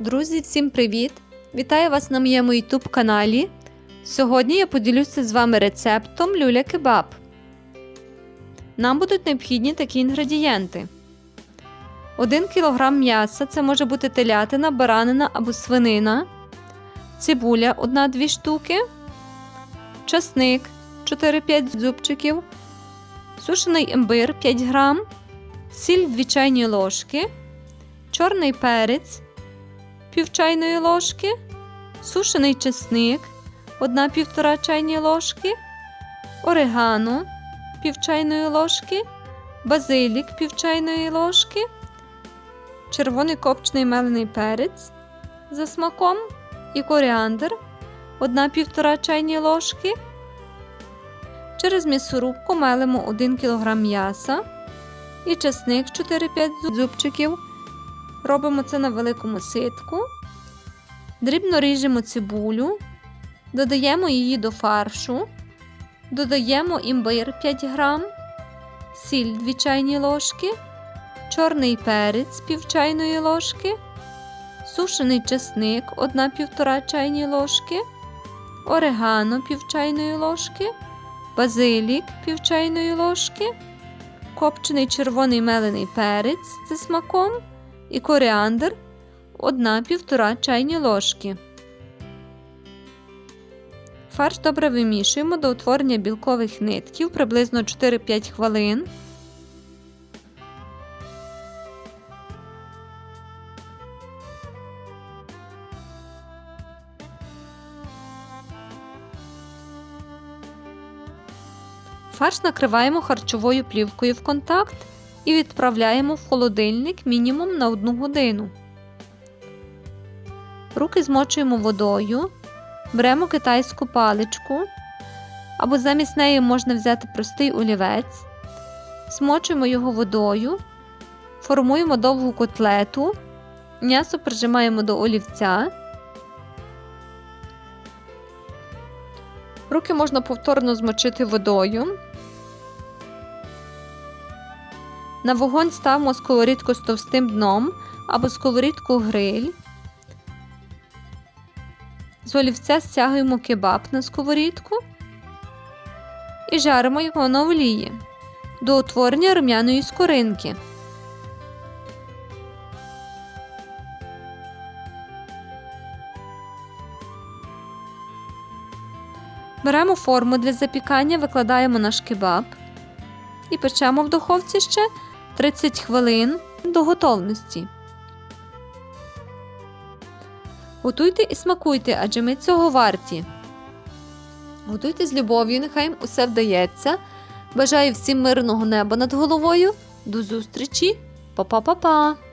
Друзі, всім привіт! Вітаю вас на моєму YouTube каналі. Сьогодні я поділюся з вами рецептом люля-кебаб. Нам будуть необхідні такі інгредієнти: 1 кг м'яса це може бути телятина, баранина або свинина, цибуля 1-2 штуки, часник 4-5 зубчиків, сушений імбир 5 грам, сіль 2 чайні ложки, чорний перець пів чайної ложки, сушений чесник 1-1,5 чайні ложки, орегано пів чайної ложки, базилік пів чайної ложки, червоний копчений мелений перець за смаком і коріандр 1-1,5 чайні ложки. Через м'ясорубку мелимо 1 кг м'яса і чесник 4-5 зубчиків. Робимо це на великому ситку. Дрібно ріжемо цибулю, додаємо її до фаршу, додаємо імбир 5 грам, сіль 2 чайні ложки, чорний перець пів чайної ложки, сушений чесник 1-1,5 чайні ложки, орегано пів чайної ложки, базилік пів чайної ложки, копчений червоний мелений перець зі смаком і коріандр 1-1,5 чайні ложки. Фарш добре вимішуємо до утворення білкових нитків приблизно 4-5 хвилин. Фарш накриваємо харчовою плівкою в контакт і відправляємо в холодильник мінімум на 1 годину. Руки змочуємо водою, беремо китайську паличку, або замість неї можна взяти простий олівець, змочуємо його водою, формуємо довгу котлету, м'ясо прижимаємо до олівця. Руки можна повторно змочити водою. На вогонь ставимо сковорідку з товстим дном або сковорідку гриль. З олівця стягуємо кебаб на сковорідку і жаримо його на олії до утворення рум'яної скоринки. Беремо форму для запікання, викладаємо наш кебаб і печемо в духовці ще 30 хвилин до готовності. Готуйте і смакуйте, адже ми цього варті. Готуйте з любов'ю, нехай їм усе вдається. Бажаю всім мирного неба над головою. До зустрічі! Па-па-па-па!